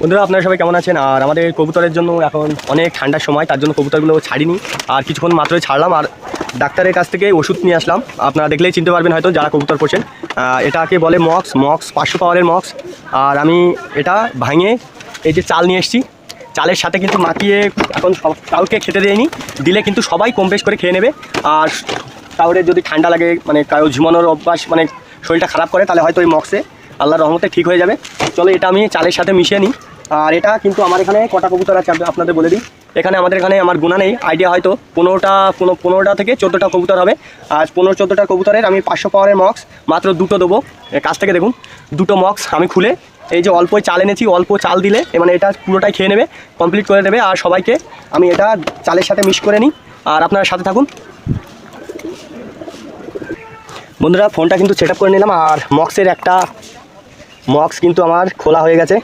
বন্ধুরা, আপনারা সবাই কেমন আছেন? আর আমাদের কবুতরের জন্য এখন অনেক ঠান্ডার সময়, তার জন্য কবুতরগুলো ছাড়িনি। আর কিছুক্ষণ মাত্রই ছাড়লাম, আর ডাক্তারের কাছ থেকে ওষুধ নিয়ে আসলাম। আপনারা দেখলেই চিনতে পারবেন হয়তো যারা কবুতর পোষেন। এটাকে বলে মক্স মক্স পাঁচশো পাওয়ারের মক্স। আর আমি এটা ভাঙে এই যে চাল নিয়ে এসেছি। চালের সাথে কিন্তু মাখিয়ে এখন সব কাউকে খেতে দেয়নি। দিলে কিন্তু সবাই কম করে খেয়ে নেবে। আর কাউরে যদি ঠান্ডা লাগে মানে কারও ঝুমানোর অভ্যাস মানে শরীরটা খারাপ করে, তাহলে হয়তো ওই মক্সে আল্লাহর রহমতে ঠিক হয়ে যাবে। চলো এটা আমি চালের সাথে মিশিয়ে নিই। আর এটা কিন্তু আমার এখানে কটা কবুতর আছে আপনাদের বলে দিই। এখানে আমাদের এখানে আমার গুণা নেই। আইডিয়া হয়তো পনেরোটা কোনো পনেরোটা থেকে চোদ্দোটা কবুতর হবে। আর পনেরো, চোদ্দোটা কবুতরের আমি পাঁচশো পাওয়ারের মক্স মাত্র দুটো দেবো। কাছ থেকে দেখুন, দুটো মক্স আমি খুলে এই যে অল্প চাল এনেছি, অল্প চাল দিলে মানে এটা পুরোটাই খেয়ে নেবে কমপ্লিট করে দেবে। আর সবাইকে আমি এটা চালের সাথে মিক্স করে নিই। আর আপনারা সাথে থাকুন। বন্ধুরা ফোনটা কিন্তু সেট করে নিলাম। আর মক্সের একটা মক্স কিন্তু আমার খোলা হয়ে গেছে।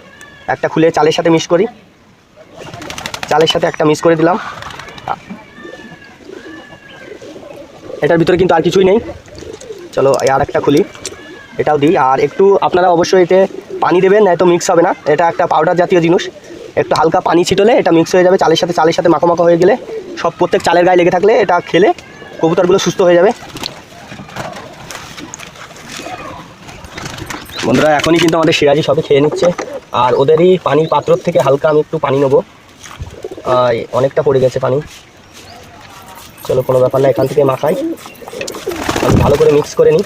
একটা খুলে চালের সাথে মিক্স করি। চালের সাথে একটা মিক্স করে দিলাম। এটার ভিতরে কিন্তু আর কিছুই নেই। চলো আর একটা খুলি। এটাও দিই। আর একটু আপনারা অবশ্যই এতে পানি দেবেন নয়তো মিক্স হবে না। এটা একটা পাউডার জাতীয় জিনিস। একটু হালকা পানি ছিটলে এটা মিক্স হয়ে যাবে চালের সাথে। চালের সাথে মাখো মাখো হয়ে গেলে সব প্রত্যেক চালের গায়ে লেগে থাকলে এটা খেলে কবুতরগুলো সুস্থ হয়ে যাবে। বন্ধুরা, এখনই কিন্তু আমাদের সিরাজি সবে খেয়ে নিচ্ছে। আর ওদেরই পানির পাত্র থেকে হালকা আমি একটু পানি নেব। অনেকটা পড়ে গেছে পানি। চলো, কোনো ব্যাপার না, এখান থেকে মাখাই। আমি ভালো করে মিক্স করে নিই।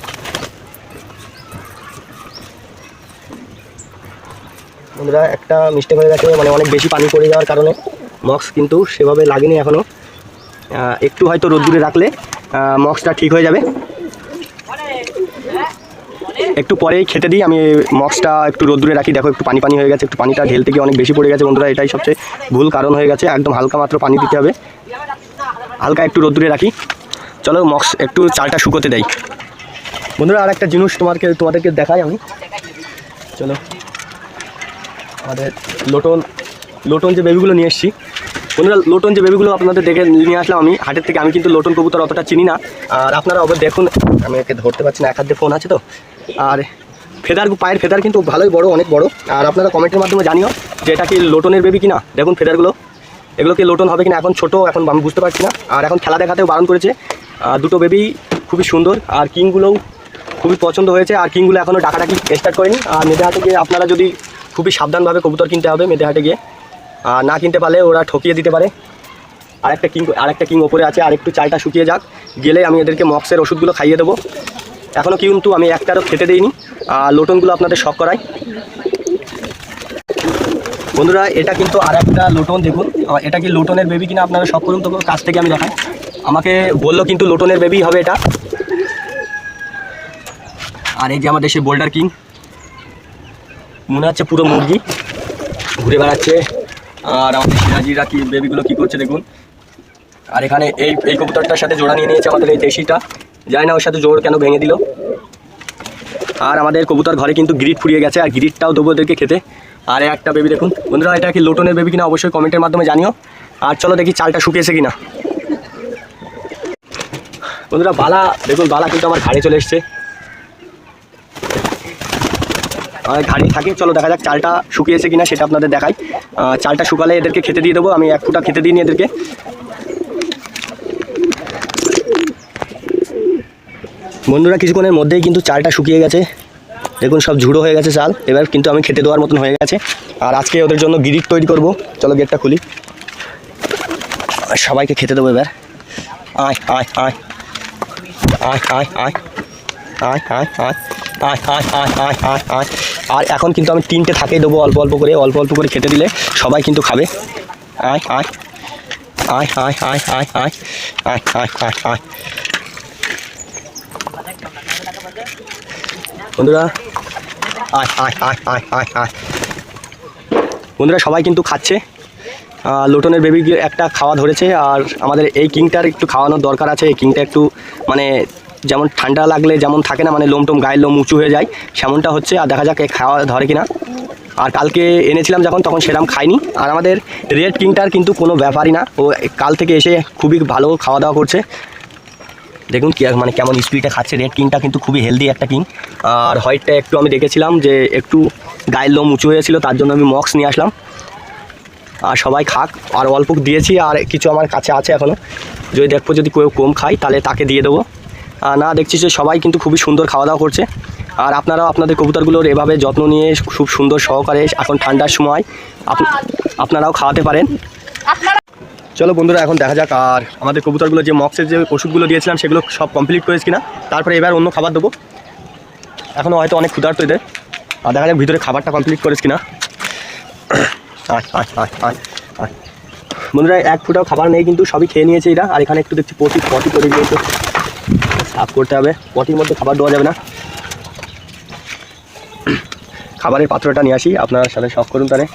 বন্ধুরা, একটা মিস্টেক হয়ে গেছে মানে অনেক বেশি পানি পড়ে যাওয়ার কারণে। মক্স কিন্তু সেভাবে লাগেনি এখনও একটু হয়তো রোদ্দুরে রাখলে মক্সটা ঠিক হয়ে যাবে। একটু পরেই খেতে দিই। আমি মক্সটা একটু রোদ্দুরে রাখি। দেখো, একটু পানি পানি হয়ে গেছে। একটু পানিটা ঢেলতে গিয়ে অনেক বেশি পড়ে গেছে। বন্ধুরা, এটাই সবচেয়ে ভুল কারণ হয়ে গেছে। একদম হালকা মাত্র পানি দিতে হবে। হালকা একটু রোদ্দুরে রাখি। চলো মক্স একটু চালটা শুকোতে দেয় বন্ধুরা আর একটা জিনিস তোমাকে তোমাদেরকে দেখাই আমি। চলো, আমাদের লোটন লোটন যে বেবিগুলো নিয়ে এসেছি। বন্ধুরা, লোটন যে বেবিগুলো আপনাদের দেখে নিয়ে আসলাম আমি, হাটের থেকে, আমি কিন্তু লোটন কবুতর অতটা চিনি না। আর আপনারা অবশ্য দেখুন, আমি একে ধরতে পারছি না, এক হাত ফোন আছে তো। আর ফেদার পায়ের ফেদার কিন্তু ভালোই বড়, অনেক বড়। আর আপনারা কমেন্টের মাধ্যমে জানিও যে এটা কি লোটনের বেবি কিনা? দেখুন ফেদারগুলো। এগুলো কি লোটন হবে কিনা? এখন ছোট, এখন আমি বুঝতে পারছি না। আর এখন খেলা দেখাতেও বারণ করেছে। আর দুটো বেবি খুবই সুন্দর। আর কিংগুলোও খুবই পছন্দ হয়েছে। আর কিংগুলো এখনও ডাকাডাকি স্টার্ট করেনি। আর মেয়েদের হাটে গিয়ে আপনারা যদি খুবই সাবধানভাবে কবুতর কিনতে হবে মেয়েদের হাটে গিয়ে। আর না কিনতে পারলে ওরা ঠকিয়ে দিতে পারে। আরেকটা কিং আরেকটা কিং ওপরে আছে। আর একটু চালটা শুকিয়ে যাক। গেলে আমি এদেরকে মক্সের ওষুধগুলো খাইয়ে দেবো। এখনও কিন্তু আমি একটারও খেতে দিইনি। আর লোটনগুলো আপনাদের শখ করাই। বন্ধুরা, এটা কিন্তু আর একটা লোটন দেখুন। এটা কি লোটনের বেবি কিনা আপনারা শখ করুন তো কাছ থেকে আমি দেখাই। আমাকে বলল কিন্তু লোটনের বেবি হবে এটা। আর এই যে আমাদের সেই বোল্ডার কিং মনে হচ্ছে পুরো মুরগি। ঘুরে বেড়াচ্ছে। আর আমাদের সিরাজিরা কি বেবিগুলো কি করছে দেখুন। আর এখানে এই এই কবুতরটার সাথে জোড়া নিয়ে নিয়েছে আমাদের এই দেশিটা। জানি না, ওর সাথে জোর কেন ভেঙে দিল? আর আমাদের কবুতর ঘরে কিন্তু গ্রিট ফুরিয়ে গেছে, আর গ্রিটটাও দেবো ওদেরকে খেতে। আর একটা বেবি দেখুন। বন্ধুরা, এটা কি লোটনের বেবি কিনা? অবশ্যই কমেন্টের মাধ্যমে জানিও। আর চলো দেখি চালটা শুকিয়েছে কিনা। বন্ধুরা, বালা, দেখুন, বালা কিন্তু আমার ঘাড়ে চলে এসছে। আমার ঘাড়ি থাকে। চলো দেখা যাক চালটা শুকিয়েছে কিনা, সেটা আপনাদের দেখাই। চালটা শুকালে এদেরকে খেতে দিয়ে দেবো। আমি এক ফুটা খেতে দিইনি এদেরকে। বন্ধুরা কিছুক্ষণের মধ্যেই কিন্তু চালটা শুকিয়ে গেছে দেখুন সব ঝুড়ো হয়ে গেছে চাল এবার কিন্তু আমি খেতে দেওয়ার মতন হয়ে গেছে আর আজকে ওদের জন্য গিরিট তৈরি করব চলো গেটটা খুলি সবাইকে খেতে দেবো এবার আয় আয় আয় আয় আয় আয় আয় আয় আয় আয় আয় আয় আয় আয় আয় আর এখন কিন্তু আমি তিনটে থাকেই দেবো অল্প অল্প করে অল্প অল্প করে খেতে দিলে সবাই কিন্তু খাবে আয় আয় আয় আয় আয় আয় আয় আয় আয় আয় আয় বন্ধুরা, আয় আয় আয় আয় আয় আয়। বন্ধুরা, সবাই কিন্তু খাচ্ছে। লোটনের বেবি একটা খাওয়া ধরেছে, আর আমাদের এই কিংটার একটু খাওয়ানোর দরকার আছে। এই কিংটা একটু মানে যেমন ঠান্ডা লাগলে যেমন থাকে না মানে লোম টোম গায়ের লোম উঁচু হয়ে যায়, সেমনটা হচ্ছে, আর দেখা যাক খাওয়া ধরে কিনা। আর কালকে এনেছিলাম যখন, তখন সেরকম খাইনি। আর আমাদের রেড কিংটার কিন্তু কোনো ব্যাপারই না, ও কাল থেকে এসে খুবই ভালো খাওয়া দাওয়া করছে। দেখুন কি মানে কেমন স্পিডে খাচ্ছে। রেড কিংটা কিন্তু খুবই হেলদি একটা কিং আর হোয়াইটটা একটু আমি দেখেছিলাম যে, একটু গায়ের লোম উঁচু হয়েছিল, তার জন্য আমি মক্স নিয়ে আসলাম। আর সবাই খাক, আর অল্প দিয়েছি, আর কিছু আমার কাছে আছে এখনও যদি দেখব যদি কেউ কম খাই তাহলে তাকে দিয়ে দেবো। আর না দেখছি যে সবাই কিন্তু খুবই সুন্দর খাওয়া দাওয়া করছে। আর আপনারাও আপনাদের কবুতরগুলোর এভাবে যত্ন নিয়ে খুব সুন্দর সহকারে এখন ঠান্ডার সময় আপ- আপনারাও খাওয়াতে পারেন। চলো বন্ধুরা, এখন দেখা যাক আর আমাদের কবুতরগুলো যে মক্সের যে ওষুধগুলো দিয়েছিলাম, সেগুলো সব কমপ্লিট করেছি কিনা। তারপরে এবার অন্য খাবার দেবো। এখনও হয়তো অনেক ক্ষুধার্ত এদের। আর দেখা যাক ভিতরে খাবারটা কমপ্লিট করেছি কিনা। বন্ধুরা, এক ফুটাও খাবার নেই, কিন্তু সবই খেয়ে নিয়েছে এরা। আর এখানে একটু দেখছি পটি পটি করে দিয়েছে। সাফ করতে হবে। পটির মধ্যে খাবার দেওয়া যাবে না। খাবারের পাত্রটা নিয়ে আসি। আপনার সাথে শখ করুন তাহলে।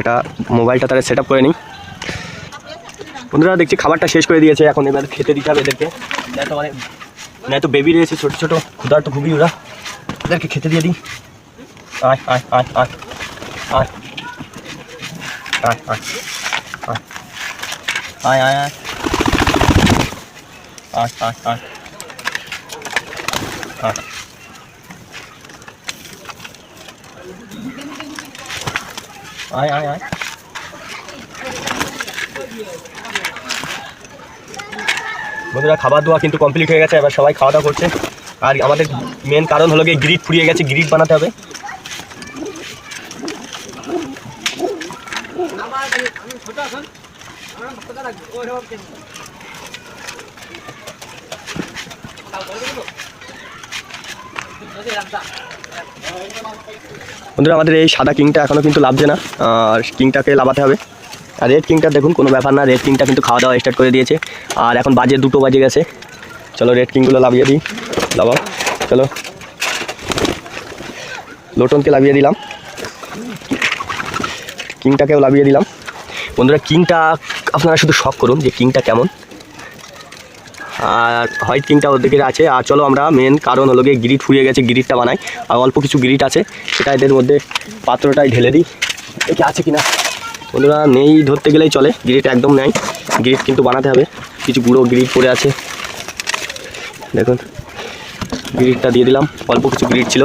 এটা মোবাইলটা তাহলে সেট আপ করে নিই। বন্ধুরা, দেখছি খাবারটা শেষ করে দিয়েছে। এখন এবার খেতে দিতে হবে এদেরকে। এত মানে না তো বেবি রয়েছে, ছোটো ছোটো ক্ষুধার তো খুবই ওরা। এদেরকে খেতে দিয়ে দিই। আয় আয় আয় আয়। আয় আয় আয় আয়। আয় আয় আয়। আয় আয় আয়। আয়। আয় আয় আয়। বন্ধুরা খাবার দাওয়া কিন্তু কমপ্লিট হয়ে গেছে, এবার সবাই খাওয়া দাওয়া করছে। আর আমাদের মেন কারণ হলো গিয়ে গ্রিট ফুরিয়ে গেছে গ্রিট বানাতে হবে। বন্ধুরা, আমাদের এই সাদা কিংটা এখনও কিন্তু লাভছে না, আর কিংটাকে লাভাতে হবে। আর রেড কিংটা দেখুন, কোনো ব্যাপার না রেড কিংটা কিন্তু খাওয়া দাওয়া স্টার্ট করে দিয়েছে। আর এখন বাজে দুটো বাজে গেছে। চলো রেড কিংগুলো লাভিয়ে দিই লাভাও চলো। লোটনকে লাভিয়ে দিলাম। কিংটাকেও লাভিয়ে দিলাম। বন্ধুরা, কিংটা আপনারা শুধু শখ করুন যে কিংটা কেমন। আর হোয়াইট কিংটা ওদিকে আছে। আর চলো আমরা মেন কারণ হলো গিয়ে গিরিট ফুরিয়ে গেছে গিরিটটা বানাই। আর অল্প কিছু গিরিট আছে, সেটা এদের মধ্যে পাত্রটাই ঢেলে দিই। দেখি আছে কিনা? বন্ধুরা, নেই ধরতে গেলেই চলে। গিরিট একদম নেই। গিরিট কিন্তু বানাতে হবে। কিছু গুঁড়ো গিরিট পড়ে আছে। দেখুন গিরিটটা দিয়ে দিলাম। অল্প কিছু গিরিট ছিল।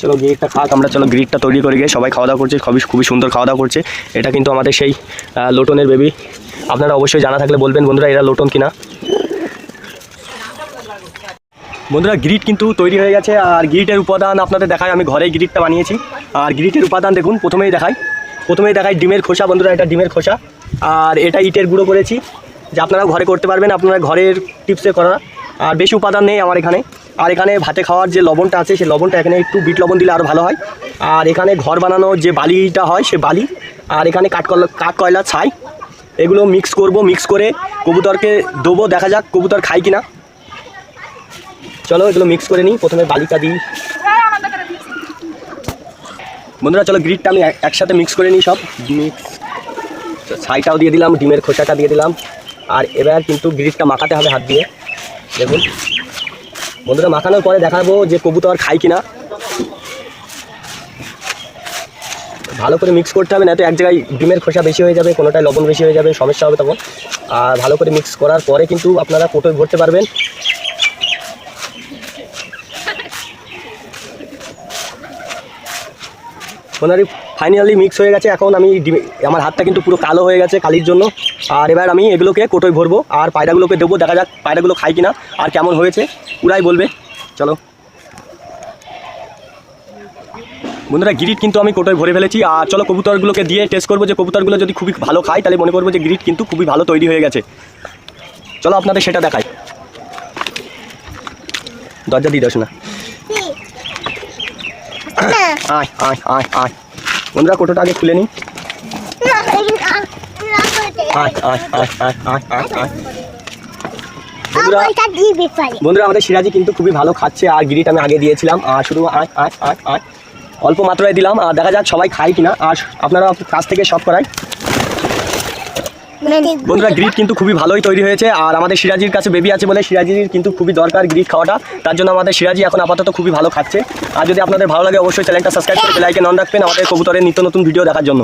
চলো গিরিটটা খাক আমরা। চলো গিরিটটা তৈরি করে গিয়ে সবাই খাওয়া দাওয়া করছে। খুবই খুবই সুন্দর খাওয়া দাওয়া করছে। এটা কিন্তু আমাদের সেই লোটনের বেবি আপনারা অবশ্যই জানা থাকলে বলবেন বন্ধুরা, এরা লোটন কিনা। বন্ধুরা গ্রিট কিন্তু তৈরি হয়ে গেছে আর গ্রিটের উপাদান আপনাদের দেখায় আমি ঘরে গ্রিটটা বানিয়েছি। আর গ্রিটের উপাদান দেখুন, প্রথমেই দেখাই। প্রথমেই দেখাই ডিমের খোসা, বন্ধুরা, এটা ডিমের খোসা। আর এটা ইটের গুঁড়ো করেছি, যে আপনারা ঘরে করতে পারবেন, আপনারা ঘরের টিপসে করা আর বেশি উপাদান নেই আমার এখানে। আর এখানে ভাতে খাওয়ার যে লবণটা আছে, সেই লবণটা এখানে একটু বিট লবণ দিলে আরও ভালো হয়। আর এখানে ঘর বানানোর যে বালিটা হয়, সে বালি। আর এখানে কাঠকয়লা কাঠ কয়লা ছাই। এগুলো মিক্স করব মিক্স করে কবুতরকে দেবো, দেখা যাক কবুতর খাই কিনা। চলো এগুলো মিক্স করে নিই। প্রথমে বালিটা দিই। বন্ধুরা, চলো গ্রিডটা আমি একসাথে মিক্স করে নিই সব। মিক্স ছাইটাও দিয়ে দিলাম, ডিমের খোসাটা দিয়ে দিলাম। আর এবার কিন্তু গ্রিডটা মাখাতে হবে হাত দিয়ে। দেখুন। বন্ধুরা, মাখানোর পরে দেখাবো যে কবুতর খাই কিনা। ভালো করে মিক্স করতে হবে না তো এক জায়গায় ডিমের খোসা বেশি হয়ে যাবে, কোনোটায় লবণ বেশি হয়ে যাবে, সমস্যা হবে তখন। আর ভালো করে মিক্স করার পরে কিন্তু আপনারা কোটোয় ভরতে পারবেন। ওনারই ফাইনালি মিক্স হয়ে গেছে। এখন আমি আমার হাতটা কিন্তু পুরো কালো হয়ে গেছে কালির জন্য। আর এবার আমি এগুলোকে কোটোয় ভরবো। আর পায়রাগুলোকে দেবো। দেখা যাক পায়রাগুলো খাই কিনা। আর কেমন হয়েছে, পুরাই বলবে। চলো। বন্ধুরা গিরিট কিন্তু আমি কোটোয় ভরে ফেলেছি। আর চলো, কবুতরগুলোকে দিয়ে টেস্ট করব যে কবুতরগুলো যদি খুবই ভালো খায়, তাহলে মনে করব যে গিরিট কিন্তু খুবই ভালো তৈরি হয়ে গেছে। চলো, আপনাদের সেটা দেখাই। দরজা দিয়ে দাস না আয় আয় আয় বন্ধুরা কোটোটা আগে খুলে নি বন্ধুরা আমাদের সিরাজি কিন্তু খুবই ভালো খাচ্ছে আর গিরিট আমি আগে দিয়েছিলাম আর শুধু আয় আয় আয় আয় অল্প মাত্রায় দিলাম আর দেখা যাক সবাই খায় কিনা আর আপনারা কাছ থেকে সব করাই বন্ধুরা, গ্রিট কিন্তু খুবই ভালোই তৈরি হয়েছে, আর আমাদের সিরাজির কাছে বেবি আছে বলে সিরাজির কিন্তু খুবই দরকার গ্রিট খাওয়াটা, তার জন্য আমাদের সিরাজি এখন আপাতত খুবই ভালো খাচ্ছে। আর যদি আপনাদের ভালো লাগে, অবশ্যই চ্যানেলটা সাবস্ক্রাইব করে লাইকে নন রাখবেন আমাদের কবুতরের নিত্য নতুন ভিডিও দেখার জন্য।